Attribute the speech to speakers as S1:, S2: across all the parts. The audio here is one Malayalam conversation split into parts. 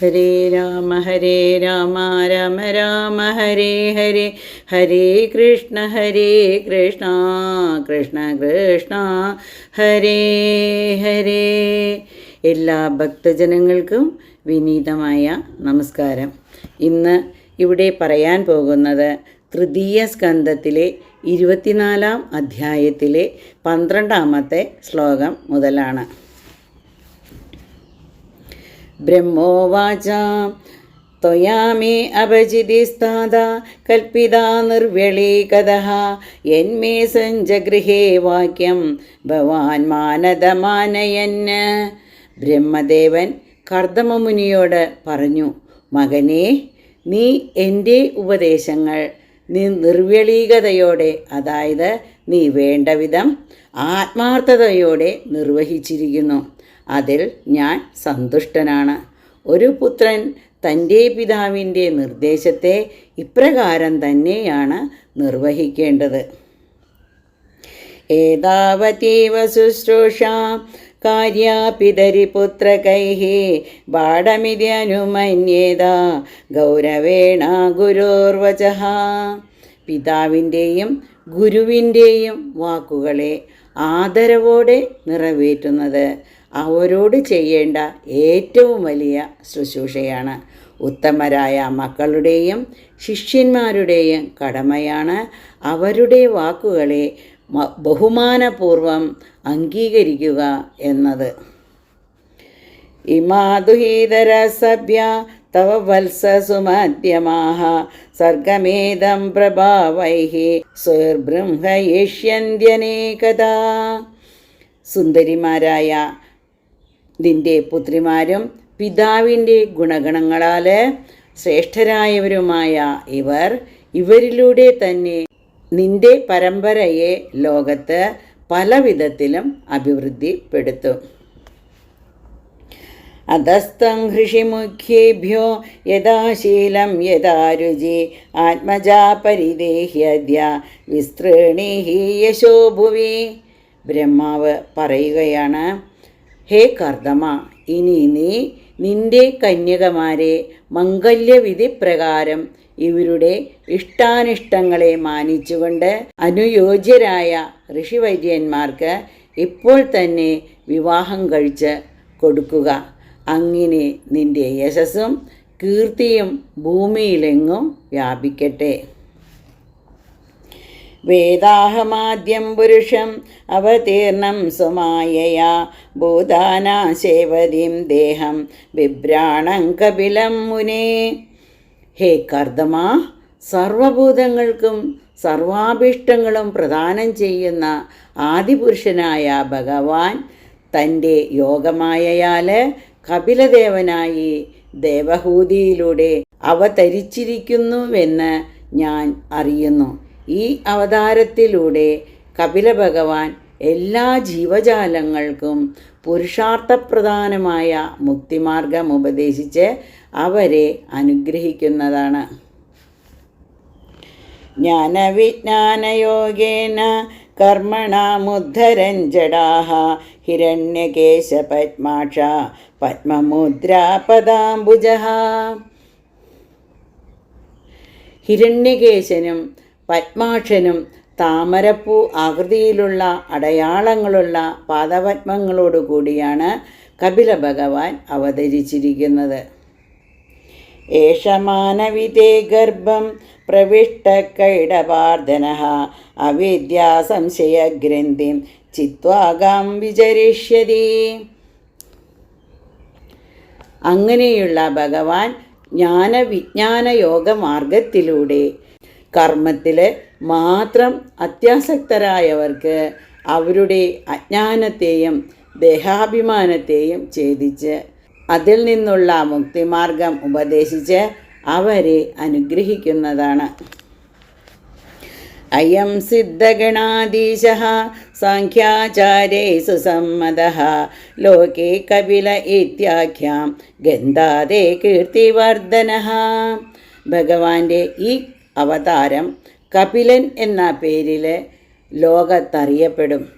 S1: ഹരേ രാമ ഹരേ രാമ രാമ രാമ ഹരേ ഹരേ ഹരേ കൃഷ്ണ ഹരേ കൃഷ്ണ കൃഷ്ണ കൃഷ്ണ ഹരേ ഹരേ. എല്ലാ ഭക്തജനങ്ങൾക്കും വിനീതമായ നമസ്കാരം. ഇന്ന് ഇവിടെ പറയാൻ പോകുന്നത് തൃതീയ സ്കന്ധത്തിലെ ഇരുപത്തിനാലാം അധ്യായത്തിലെ പന്ത്രണ്ടാമത്തെ ശ്ലോകം മുതലാണ്. ബ്രഹ്മോവാച त्वया मे अभजिदिस्तादा कल्पिता निर्व्यळीकदः यन्मे सञ्जगृहे वाक्यं ഭവാൻ മാനദമാനയന് ബ്രഹ്മദേവൻ കർദമമുനിയോട് പറഞ്ഞു മകനെ നീ എൻ്റെ ഉപദേശങ്ങൾ നീ നിർവ്യളീകതയോടെ അതായത് നീ വേണ്ടവിധം ആത്മാർത്ഥതയോടെ നിർവഹിച്ചിരിക്കുന്നു അതിൽ ഞാൻ സന്തുഷ്ടനാണ്. ഒരു പുത്രൻ തന്റെ പിതാവിന്റെ നിർദ്ദേശത്തെ ഇപ്രകാരം തന്നെയാണ് നിർവഹിക്കേണ്ടത്. ഏതാവതീവ ശുശ്രൂഷ കാര്യാപിതരിപുത്രകൈः ബാടമിത്യനുമന്യേത ഗൗരവേണ ഗുരോർവചഃ പിതാവിന്റെയും ഗുരുവിന്റെയും വാക്കുകളെ ആദരവോടെ നിറവേറ്റുന്നത് അവരോട് ചെയ്യേണ്ട ഏറ്റവും വലിയ ശുശ്രൂഷയാണ്. ഉത്തമരായ മക്കളുടെയും ശിഷ്യന്മാരുടെയും കടമയാണ് അവരുടെ വാക്കുകളെ ബഹുമാനപൂർവം അംഗീകരിക്കുക എന്നത്. ഇമാതുഹീതരസഭ്യ തവ വത്സസുമധ്യമാഹ സർഗമേദം പ്രഭാവൈः സുർബൃംഹയിഷ്യന്ത്യനേകഥാ സുന്ദരിമാരായ നിന്റെ പുത്രിമാരും പിതാവിന്റെ ഗുണഗണങ്ങളാൽ ശ്രേഷ്ഠരായവരുമായ ഇവർ ഇവരിലൂടെ തന്നെ നിന്റെ പരമ്പരയെ ലോകത്ത് പല വിധത്തിലും അഭിവൃദ്ധിപ്പെടുത്തും. അധസ്ഥം ഹൃഷിമുഖ്യേഭ്യോ യഥാശീലം യഥാരുചി യഥാ രുചി ആത്മജാ പരിദേഹ്യദ്യ വിസ്തൃണീഹി യശോഭുവി ബ്രഹ്മാവ് പറയുകയാണ് ഹേ കർദമ ഇനി നീ നിന്റെ കന്യകമാരെ മംഗല്യവിധി പ്രകാരം ഇവരുടെ ഇഷ്ടാനിഷ്ടങ്ങളെ മാനിച്ചുകൊണ്ട് അനുയോജ്യരായ ഋഷിവൈദ്യന്മാർക്ക് ഇപ്പോൾ തന്നെ വിവാഹം കഴിച്ച് കൊടുക്കുക. അങ്ങനെ നിന്റെ യശസ്സും കീർത്തിയും ഭൂമിയിലെങ്ങും വ്യാപിക്കട്ടെ. വേദാഹമാദ്യം പുരുഷം അവതീർണം സുമായയാ ഭൂതാനാശേവതിം ദേഹം വിഭ്രാണം കപിലം മുനേ. ഹേ കർദമ സർവഭൂതങ്ങൾക്കും സർവാഭീഷ്ടങ്ങളും പ്രദാനം ചെയ്യുന്ന ആദിപുരുഷനായ ഭഗവാൻ തന്റെ യോഗമായയാൽ കപിലദേവനായി ദേവഹൂതിയിലൂടെ അവതരിച്ചിരിക്കുന്നുവെന്ന് ഞാൻ അറിയുന്നു. ഈ അവതാരത്തിലൂടെ കപില ഭഗവാൻ എല്ലാ ജീവജാലങ്ങൾക്കും പുരുഷാർത്ഥപ്രധാനമായ മുക്തിമാർഗം ഉപദേശിച്ച് അവരെ അനുഗ്രഹിക്കുന്നതാണ്. ജ്ഞാനവിജ്ഞാനയോഗേന കർമ്മണമുദ്ധരഞ്ജടാഹ ഹിരണ്യകേശപത്മാക്ഷ പത്മമുദ്രാപദാംബുജ ഹിരണ്യകേശനും പത്മാക്ഷനും താമരപ്പൂ ആകൃതിയിലുള്ള അടയാളങ്ങളുള്ള പാദപത്മങ്ങളോടു കൂടിയാണ് കപില ഭഗവാൻ അവതരിച്ചിരിക്കുന്നത്. ഏഷമാനവിതേ ഗർഭം പ്രവിഷ്ടകൈടപാർദ്ധന അവിദ്യാസംശയഗ്രന്ഥിം ചിത്വാകാം വിചരിഷ്യതി. അങ്ങനെയുള്ള ഭഗവാൻ ജ്ഞാനവിജ്ഞാന യോഗ മാർഗത്തിലൂടെ കർമ്മത്തിൽ മാത്രം അത്യാസക്തരായവർക്ക് അവരുടെ അജ്ഞാനത്തെയും ദേഹാഭിമാനത്തെയും ഛേദിച്ച് അതിൽ നിന്നുള്ള മുക്തിമാർഗം ഉപദേശിച്ച് അവരെ അനുഗ്രഹിക്കുന്നതാണ്. അയം സിദ്ധഗണാധീശ സാഖ്യാചാര്യൈ സുസമ്മത ലോകേ കപില ഇത്യാഖ്യാം ഗന്ധാതെ കീർത്തിവർദ്ധന. ഭഗവാന്റെ ഈ അവതാരം കപിലൻ എന്ന പേരിൽ ലോകത്തറിയപ്പെടും.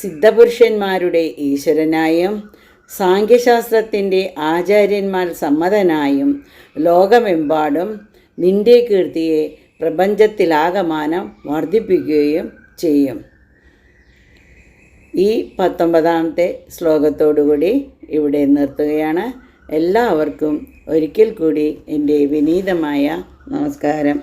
S1: സിദ്ധപുരുഷന്മാരുടെ ഈശ്വരനായും സാഖ്യശാസ്ത്രത്തിന്റെ ആചാര്യന്മാർ സമ്മതനായും ലോകമെമ്പാടും നിന്റെ കീർത്തിയെ പ്രപഞ്ചത്തിലാകമാനം വർദ്ധിപ്പിക്കുകയും ചെയ്യും. ഈ പത്തൊമ്പതാമത്തെ ശ്ലോകത്തോടുകൂടി ഇവിടെ നിർത്തുകയാണ്. എല്ലാവർക്കും ഒരിക്കൽ കൂടി എന്റെ വിനീതമായ നമസ്കാരം.